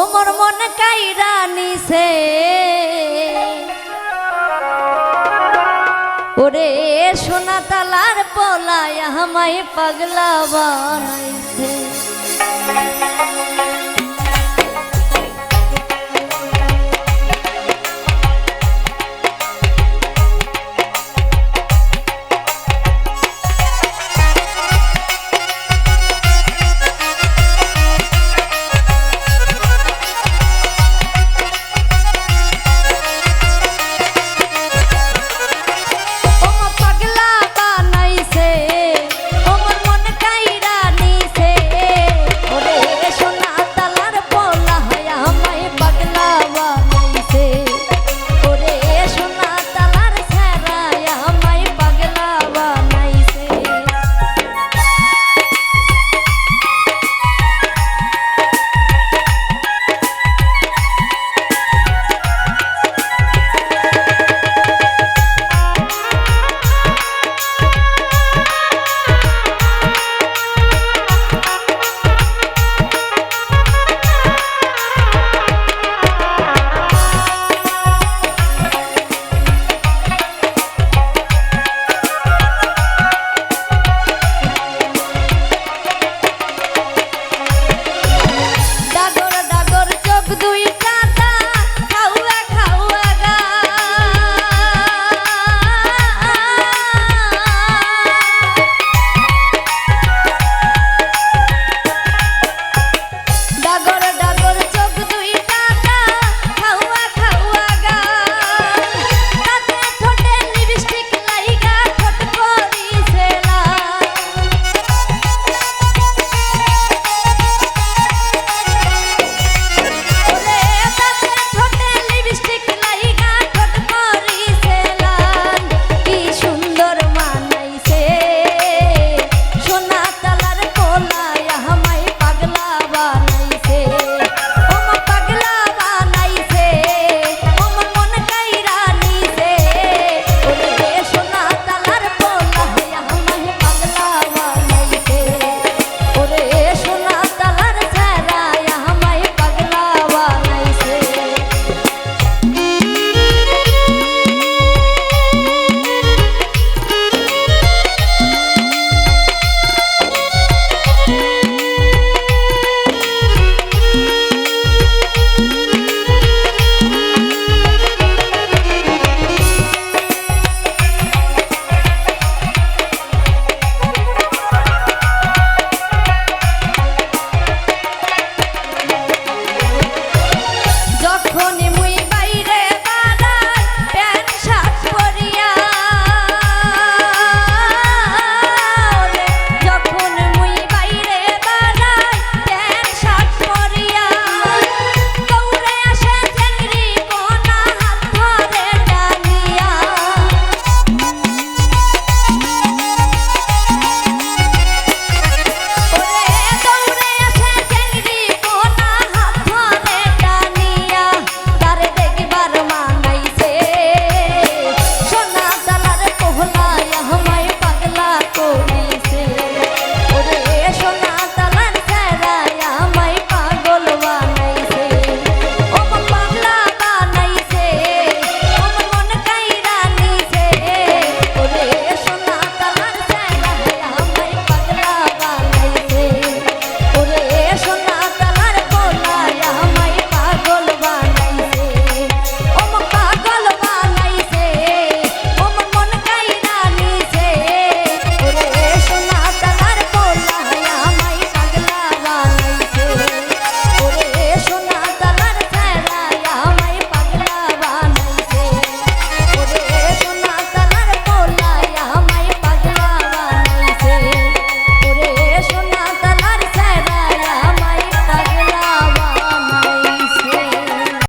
ওমর মন কাইরা নিছে। ওরে সোনা তালার পলায় আমায় পাগলা বানাইছে।